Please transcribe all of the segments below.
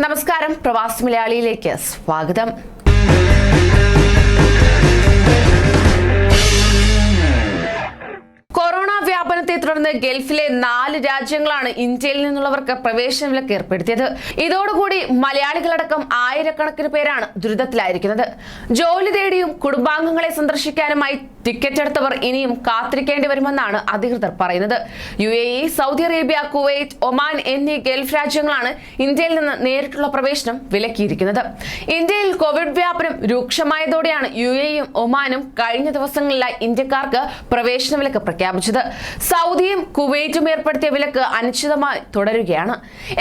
നമസ്കാരം. പ്രവാസി മലയാളിയിലേക്ക് സ്വാഗതം. കൊറോണ വ്യാപനത്തെ തുടർന്ന് ഗൾഫിലെ നാല് രാജ്യങ്ങളാണ് ഇന്ത്യയിൽ നിന്നുള്ളവർക്ക് പ്രവേശന വിലക്ക് ഏർപ്പെടുത്തിയത്. ഇതോടുകൂടി മലയാളികളടക്കം ആയിരക്കണക്കിന് പേരാണ് ദുരിതത്തിലായിരിക്കുന്നത്. ജോലി തേടിയും കുടുംബാംഗങ്ങളെ സന്ദർശിക്കാനുമായി ടിക്കറ്റ് എടുത്തവർ ഇനിയും കാത്തിരിക്കേണ്ടി വരുമെന്നാണ് അധികൃതർ പറയുന്നത്. U A E Saudi Arabia Kuwait Oman എന്നീ ഗൾഫ് രാജ്യങ്ങളാണ് ഇന്ത്യയിൽ നിന്ന് നേരിട്ടുള്ള പ്രവേശനം വിലക്കിയിരിക്കുന്നത്. ഇന്ത്യയിൽ കോവിഡ് വ്യാപനം രൂക്ഷമായതോടെയാണ് യു എയും ഒമാനും കഴിഞ്ഞ ദിവസങ്ങളിലായി ഇന്ത്യക്കാർക്ക് പ്രവേശന വിലക്ക് പ്രഖ്യാപിച്ചത്. സൗദിയും കുവൈറ്റും ഏർപ്പെടുത്തിയ വിലക്ക് അനിശ്ചിതമായി തുടരുകയാണ്.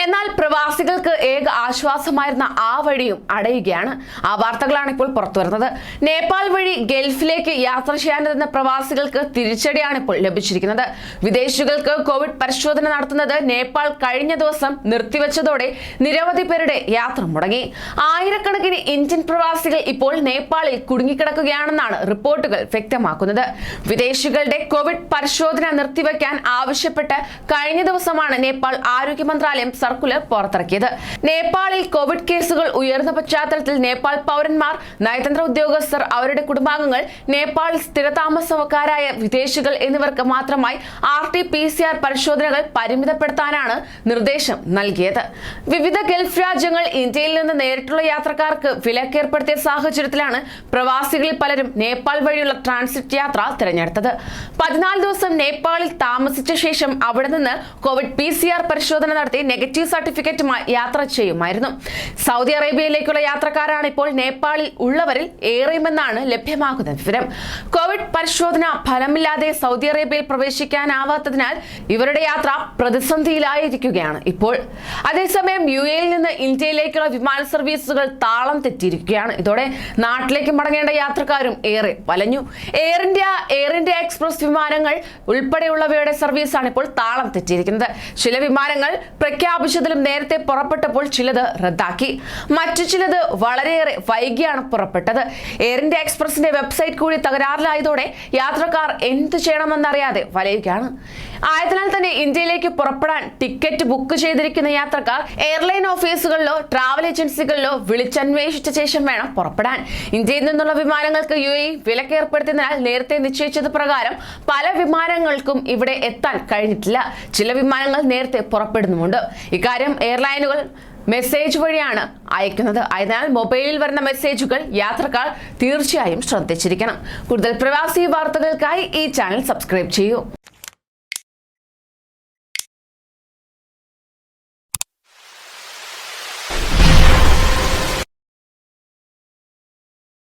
എന്നാൽ പ്രവാസികൾക്ക് ഏക ആശ്വാസമായിരുന്ന ആ വഴിയും അടയുകയാണ്. ആ വാർത്തകളാണ് ഇപ്പോൾ പുറത്തുവരുന്നത് നേപ്പാൾ വഴി ഗൾഫിലേക്ക് യാത്ര ചെയ്യാനിരുന്ന പ്രവാസികൾക്ക് തിരിച്ചടിയാണ് ഇപ്പോൾ ലഭിച്ചിരിക്കുന്നത്. വിദേശികൾക്ക് കോവിഡ് പരിശോധന നടത്തുന്നത് നേപ്പാൾ കഴിഞ്ഞ ദിവസം നിർത്തിവെച്ചതോടെ നിരവധി പേരുടെ യാത്ര മുടങ്ങി. ആയിരക്കണക്കിന് ഇന്ത്യൻ പ്രവാസികൾ ഇപ്പോൾ നേപ്പാളിൽ കുടുങ്ങിക്കിടക്കുകയാണെന്നാണ് റിപ്പോർട്ടുകൾ വ്യക്തമാക്കുന്നത്. വിദേശികളുടെ കോവിഡ് പരിശോധന നിർത്തിവെക്കാൻ ആവശ്യപ്പെട്ട് കഴിഞ്ഞ ദിവസമാണ് നേപ്പാൾ ആരോഗ്യ മന്ത്രാലയം സർക്കുലർ പുറത്തിറക്കിയത്. നേപ്പാളിൽ കോവിഡ് കേസുകൾ ഉയർന്ന പശ്ചാത്തലത്തിൽ നേപ്പാൾ പൗരന്മാർ നയതന്ത്ര ഉദ്യോഗസ്ഥർ അവരുടെ കുടുംബാംഗങ്ങൾ നേപ്പാൾ സ്ഥിരതാമസക്കാരായ വിദേശികൾ എന്നിവർക്ക് മാത്രമായി R T P C R പരിശോധനകൾ പരിമിതപ്പെടുത്താനാണ് നിർദ്ദേശം നൽകിയത്. വിവിധ ഗൾഫ് രാജ്യങ്ങൾ ഇന്ത്യയിൽ നിന്ന് നേരിട്ടുള്ള യാത്രക്കാർക്ക് വിലക്കേർപ്പെടുത്തിയ സാഹചര്യത്തിലാണ് പ്രവാസികളിൽ പലരും നേപ്പാൾ വഴിയുള്ള ട്രാൻസിറ്റ് യാത്ര തിരഞ്ഞെടുത്തത്. പതിനാല് ദിവസം നേപ്പാളിൽ താമസിച്ച ശേഷം അവിടെ നിന്ന് കോവിഡ് പി സി ആർ പരിശോധന നടത്തി നെഗറ്റീവ് സർട്ടിഫിക്കറ്റുമായി യാത്ര ചെയ്യുമായിരുന്നു. സൗദി അറേബ്യയിലേക്കുള്ള യാത്രക്കാരാണ് ഇപ്പോൾ നേപ്പാളിൽ ഉള്ളവരിൽ ഏറെയുമെന്നാണ് ലഭ്യമാകുന്ന വിവരം. കോവിഡ് പരിശോധന ഫലമില്ലാതെ സൗദി അറേബ്യയിൽ പ്രവേശിക്കാനാവാത്തതിനാൽ ഇവരുടെ യാത്ര പ്രതിസന്ധിയിലായിരിക്കുകയാണ് ഇപ്പോൾ. അതേസമയം യു എയിൽ നിന്ന് ഇന്ത്യയിലേക്കുള്ള വിമാന സർവീസുകൾ താളം തെറ്റിയിരിക്കുകയാണ്. ഇതോടെ നാട്ടിലേക്ക് മടങ്ങേണ്ട യാത്രക്കാരും ഏറെ വലഞ്ഞു. Air India Air India Express വിമാനങ്ങൾ ഉൾപ്പെടെയുള്ളവയുടെ സർവീസാണ് ഇപ്പോൾ താളം തെറ്റിയിരിക്കുന്നത്. ചില വിമാനങ്ങൾ പ്രഖ്യാപിച്ചതിലും നേരത്തെ പുറപ്പെട്ടപ്പോൾ ചിലത് റദ്ദാക്കി. മറ്റു ചിലത് വളരെയേറെ വൈകിയാണ് പുറപ്പെട്ടത്. എയർ ഇന്ത്യ എക്സ്പ്രസിന്റെ വെബ്സൈറ്റ് കൂടി തകരാറിലായതോടെ യാത്രക്കാർ എന്ത് ചെയ്യണമെന്നറിയാതെ വലയുകയാണ്. ആയതിനാൽ തന്നെ ഇന്ത്യയിലേക്ക് പുറപ്പെടാൻ ടിക്കറ്റ് ബുക്ക് ചെയ്തിരിക്കുന്ന യാത്രക്കാർ എയർലൈൻ ഓഫീസുകളിലോ ട്രാവൽ ഏജൻസികളിലോ വിളിച്ചന്വേഷിച്ച ശേഷം വേണം പുറപ്പെടാൻ. ഇന്ത്യയിൽ നിന്നുള്ള വിമാനങ്ങൾക്ക് യു എ വിലക്ക് ഏർപ്പെടുത്തിയതിനാൽ നേരത്തെ നിശ്ചയിച്ചത് പ്രകാരം പല വിമാനങ്ങൾക്കും ഇവിടെ എത്താൻ കഴിഞ്ഞിട്ടില്ല. ചില വിമാനങ്ങൾ നേരത്തെ പുറപ്പെടുന്നുമുണ്ട്. ഇക്കാര്യം എയർലൈനുകൾ മെസ്സേജ് വഴിയാണ് അയക്കുന്നത്. അതിനാൽ മൊബൈലിൽ വരുന്ന മെസ്സേജുകൾ യാത്രക്കാർ തീർച്ചയായും ശ്രദ്ധിച്ചിരിക്കണം. കൂടുതൽ പ്രവാസി വാർത്തകൾക്കായി ഈ ചാനൽ സബ്സ്ക്രൈബ് ചെയ്യൂ.